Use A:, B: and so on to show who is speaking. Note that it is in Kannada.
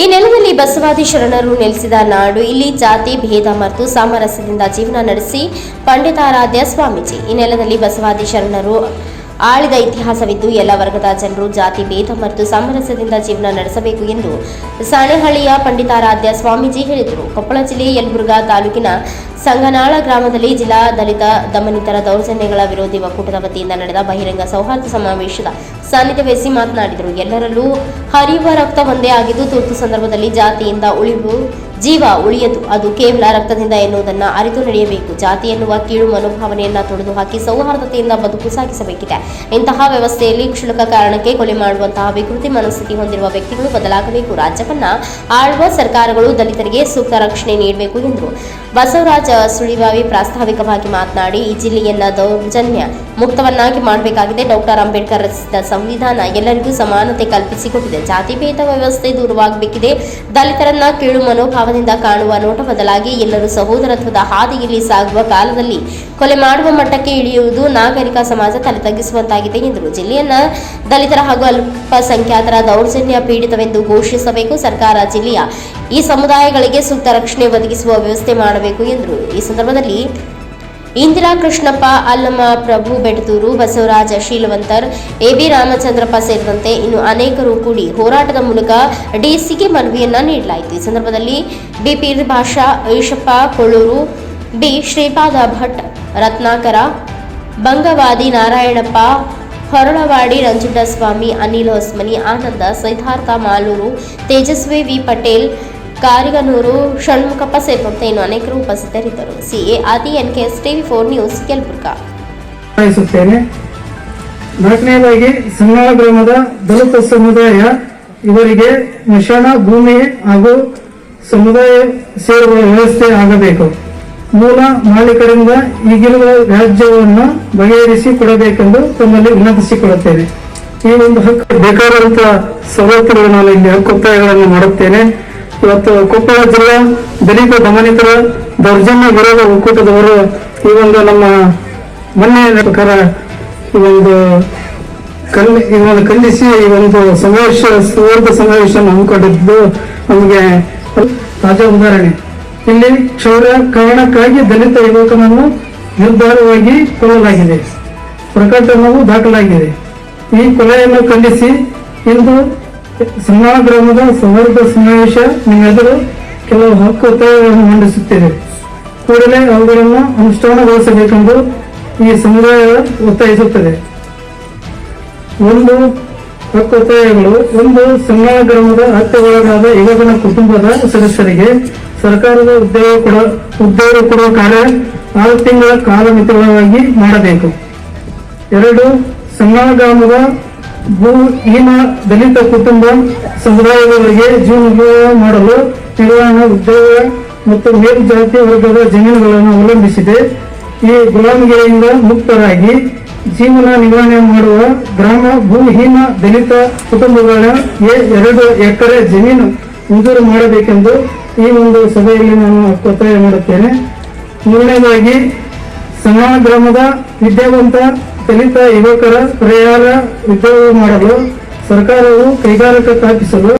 A: ಈ ನೆಲದಲ್ಲಿ ಬಸವಾದಿ ಶರಣರು ನೆಲೆಸಿದ ನಾಡು, ಇಲ್ಲಿ ಜಾತಿ ಭೇದ ಮತ್ತು ಸಾಮರಸ್ಯದಿಂದ ಜೀವನ ನಡೆಸಿ ಪಂಡಿತಾರಾಧ್ಯ ಸ್ವಾಮೀಜಿ. ಈ ನೆಲದಲ್ಲಿ ಬಸವಾದಿ ಶರಣರು ಆಳಿದ ಇತಿಹಾಸವಿದ್ದು, ಎಲ್ಲ ವರ್ಗದ ಜನರು ಜಾತಿ ಭೇದ ಮತ್ತು ಸಾಮರಸ್ಯದಿಂದ ಜೀವನ ನಡೆಸಬೇಕು ಎಂದು ಸಾಣೆಹಳ್ಳಿಯ ಪಂಡಿತಾರಾಧ್ಯ ಸ್ವಾಮೀಜಿ ಹೇಳಿದರು. ಕೊಪ್ಪಳ ಜಿಲ್ಲೆ ಯಲಬುರ್ಗಾ ತಾಲೂಕಿನ ಸಂಗನಾಳ ಗ್ರಾಮದಲ್ಲಿ ಜಿಲ್ಲಾ ದಲಿತ ದಮನಿತರ ದೌರ್ಜನ್ಯಗಳ ವಿರೋಧಿ ಒಕ್ಕೂಟದ ವತಿಯಿಂದ ನಡೆದ ಬಹಿರಂಗ ಸೌಹಾರ್ದ ಸಮಾವೇಶದ ಸಾನ್ನಿಧ್ಯ ವಹಿಸಿ ಮಾತನಾಡಿದರು. ಎಲ್ಲರಲ್ಲೂ ಹರಿಯುವ ರಕ್ತ ಒಂದೇ ಆಗಿದ್ದು ತುರ್ತು ಸಂದರ್ಭದಲ್ಲಿ ಜಾತಿಯಿಂದ ಉಳಿವು ಜೀವ ಉಳಿಯದು. ಅದು ಕೇವಲ ರಕ್ತದಿಂದ ಎನ್ನುವುದನ್ನು ಅರಿತು ನಡೆಯಬೇಕು. ಜಾತಿ ಎನ್ನುವ ಕೀಳು ಮನೋಭಾವನೆಯನ್ನ ತೊಡೆದು ಹಾಕಿ ಸೌಹಾರ್ದತೆಯಿಂದ ಬದುಕು ಸಾಗಿಸಬೇಕಿದೆ. ಇಂತಹ ವ್ಯವಸ್ಥೆಯಲ್ಲಿ ಕ್ಷುಲ್ಲಕ ಕಾರಣಕ್ಕೆ ಕೊಲೆ ಮಾಡುವಂತಹ ವಿಕೃತಿ ಮನಸ್ಥಿತಿ ಹೊಂದಿರುವ ವ್ಯಕ್ತಿಗಳು ಬದಲಾಗಬೇಕು. ರಾಜ್ಯವನ್ನ ಆಳುವ ಸರ್ಕಾರಗಳು ದಲಿತರಿಗೆ ಸೂಕ್ತ ರಕ್ಷಣೆ ನೀಡಬೇಕು ಎಂದರು. ಬಸವರಾಜ ಸುಳಿವಾವಿ ಪ್ರಾಸ್ತಾವಿಕವಾಗಿ ಮಾತನಾಡಿ, ಈ ಜಿಲ್ಲೆಯನ್ನ ದೌರ್ಜನ್ಯ ಮುಕ್ತವನ್ನಾಗಿ ಮಾಡಬೇಕಾಗಿದೆ. ಡಾಕ್ಟರ್ ಅಂಬೇಡ್ಕರ್ ರಚಿಸಿದ ಸಂವಿಧಾನ ಎಲ್ಲರಿಗೂ ಸಮಾನತೆ ಕಲ್ಪಿಸಿಕೊಟ್ಟಿದೆ. ಜಾತಿ ಭೇದ ವ್ಯವಸ್ಥೆ ದೂರವಾಗಬೇಕಿದೆ. ದಲಿತರನ್ನ ಕೀಳು ಮನೋಭಾವದಿಂದ ಕಾಣುವ ನೋಟ ಬದಲಾಗಿ ಎಲ್ಲರೂ ಸಹೋದರತ್ವದ ಹಾದಿಯಲ್ಲಿ ಸಾಗುವ ಕಾಲದಲ್ಲಿ ಕೊಲೆ ಮಾಡುವ ಮಟ್ಟಕ್ಕೆ ಇಳಿಯುವುದು ನಾಗರಿಕ ಸಮಾಜ ತಲೆ ತಗ್ಗಿಸುವಂತಾಗಿದೆ ಎಂದರು. ಜಿಲ್ಲೆಯನ್ನ ದಲಿತರ ಹಾಗೂ ಅಲ್ಪಸಂಖ್ಯಾತರ ದೌರ್ಜನ್ಯ ಪೀಡಿತವೆಂದು ಘೋಷಿಸಬೇಕು. ಸರ್ಕಾರ ಜಿಲ್ಲೆಯ ಈ ಸಮುದಾಯಗಳಿಗೆ ಸೂಕ್ತ ರಕ್ಷಣೆ ಒದಗಿಸುವ ವ್ಯವಸ್ಥೆ ಮಾಡಬೇಕು ಎಂದರು. ಈ ಸಂದರ್ಭದಲ್ಲಿ ಇಂದಿರಾ ಕೃಷ್ಣಪ್ಪ, ಅಲ್ಲಮ್ಮ ಪ್ರಭು ಬೆಟತೂರು ಬಸವರಾಜ ಶೀಲವಂತರ್ ಎಬಿ ರಾಮಚಂದ್ರಪ್ಪ ಸೇರಿದಂತೆ ಇನ್ನು ಅನೇಕರು ಕೂಡಿ ಹೋರಾಟದ ಮೂಲಕ ಡಿಸಿಗೆ ಮನವಿಯನ್ನ ನೀಡಲಾಯಿತು. ಈ ಸಂದರ್ಭದಲ್ಲಿ BP Bhasha Eshappa Kolluru B. Shripada Bhat Ratnakara Bangavadi Narayanappa, Horalavadi Nanjundaswamy Anil Hosmani, Ananda, Siddhartha Maluru, Tejaswi V Patel, Kariganuru, Shanmukhappa ಸೇರಿದಂತೆ ಇನ್ನು ಅನೇಕರು ಉಪಸ್ಥಿತರಿದ್ದರು. CA Adi N K S TV four news Yelburga
B: ನಾಲ್ಕನೇದಾಗಿ ಸಂಗಾಳ ಗ್ರಾಮದ ದಲಿತ ಸಮುದಾಯ ಇವರಿಗೆ ನಿಶಾನ ಭೂಮಿ ಹಾಗೂ ಸಮುದಾಯ ಸೇರುವ ವ್ಯವಸ್ಥೆ ಆಗಬೇಕು. ಮೂಲ ಮಾಲೀಕರಿಂದ ಈಗಿರುವ ವ್ಯಾಜ್ಯವನ್ನು ಬಗೆಹರಿಸಿ ಕೊಡಬೇಕೆಂದು ತಮ್ಮಲ್ಲಿ ವಿನಂತಿಸಿಕೊಳ್ಳುತ್ತೇನೆ. ಈ ಒಂದು ಹಕ್ಕು ಬೇಕಾದಂತಹ ಸವಲತ್ತುಗಳು ನಾನು ಇಲ್ಲಿ ಹಕ್ಕೊತ್ತಾಯಗಳನ್ನು ಮಾಡುತ್ತೇನೆ. ಇವತ್ತು ಕೊಪ್ಪಳ ಜಿಲ್ಲಾ ದಲಿತ ದಮನಿತರ ದೌರ್ಜನ್ಯ ವಿರೋಧ ಒಕ್ಕೂಟದವರು ಈ ಒಂದು ನಮ್ಮ ಮೊನ್ನೆ ಪ್ರಕಾರ ಈ ಒಂದು ಕಲ್ ಈ ಖಂಡಿಸಿ ಈ ಒಂದು ಸಮಾವೇಶ, ಸುವರ್ಧ ಸಮಾವೇಶವನ್ನು ಹಮ್ಮಿಕೊಂಡಿದ್ದು ನಮಗೆ ತಾಜಾ ಉದಾಹರಣೆ. ಇಲ್ಲಿ ಕ್ಷೌರ ಕಾರಣಕ್ಕಾಗಿ ದಲಿತ ಯುವಕನನ್ನು ನಿರ್ಧಾರವಾಗಿ ಕೊಲ್ಲಲಾಗಿದೆ. ಪ್ರಕಟಣವು ದಾಖಲಾಗಿದೆ. ಈ ಕೊಲೆಯನ್ನು ಖಂಡಿಸಿ ಇಂದು ಸಂಗಾಳ ಗ್ರಾಮದ ಸೌಹಾರ್ದ ಸಮಾವೇಶ ನಿಮ್ಮೆದುರು ಕೆಲವು ಹಕ್ಕು ಒತ್ತಾಯಗಳನ್ನು ಮಂಡಿಸುತ್ತೇವೆ. ಕೂಡಲೇ ಅವುಗಳನ್ನು ಅನುಷ್ಠಾನಗೊಳಿಸಬೇಕೆಂದು ಈ ಸಮುದಾಯ ಒತ್ತಾಯಿಸುತ್ತದೆ. ಒಂದು ಒತ್ತಾಯಗಳು ಒಂದು ಸಣ್ಣ ಗ್ರಾಮದ ಹತ್ಯೆಗೊಳಗಾದ ಯುವಕನ ಕುಟುಂಬದ ಸದಸ್ಯರಿಗೆ ಸರ್ಕಾರದ ಉದ್ಯೋಗ ಕೊಡ, ಉದ್ಯೋಗ ಕೊಡುವ ಕಾರ್ಯ ಆರು ತಿಂಗಳ ಕಾಲಮಿತಿಯೊಳಗಾಗಿ ಮಾಡಬೇಕು. ಎರಡು ಸಣ್ಣ ಗ್ರಾಮದ ಭೂಹೀನ ದಲಿತ ಕುಟುಂಬ ಸಮುದಾಯದವರಿಗೆ ಜೀವನ ಮಾಡಲು ನಿರ್ವಹಣಾ ಉದ್ಯೋಗ ಮತ್ತು ಮೇಲ್ಜಾತಿ ವರ್ಗದ ಜಮೀನುಗಳನ್ನು ಅವಲಂಬಿಸಿದೆ. ಈ ಗುಲಾಮಗಿರಿಯಿಂದ ಮುಕ್ತರಾಗಿ ಜೀವನ ನಿರ್ವಹಣೆ ಮಾಡುವ ಗ್ರಾಮ ಭೂಹೀನ ದಲಿತ ಕುಟುಂಬಗಳ ಎರಡು ಎಕರೆ ಜಮೀನು ಮಂಜೂರು ಮಾಡಬೇಕೆಂದು ಈ ಒಂದು ಸಭೆಯಲ್ಲಿ ನಾನು ಒತ್ತಾಯ ಮಾಡುತ್ತೇನೆ. ಮೂರನೇದಾಗಿ ಸಣ್ಣ ಗ್ರಾಮದ ವಿದ್ಯಾವಂತ ದಲಿತ ಯುವಕರ ಪರಿಹಾರ ಉದ್ಯೋಗ ಮಾಡಲು ಸರ್ಕಾರವು ಕೈಗಾರಿಕೆ ಸ್ಥಾಪಿಸಲು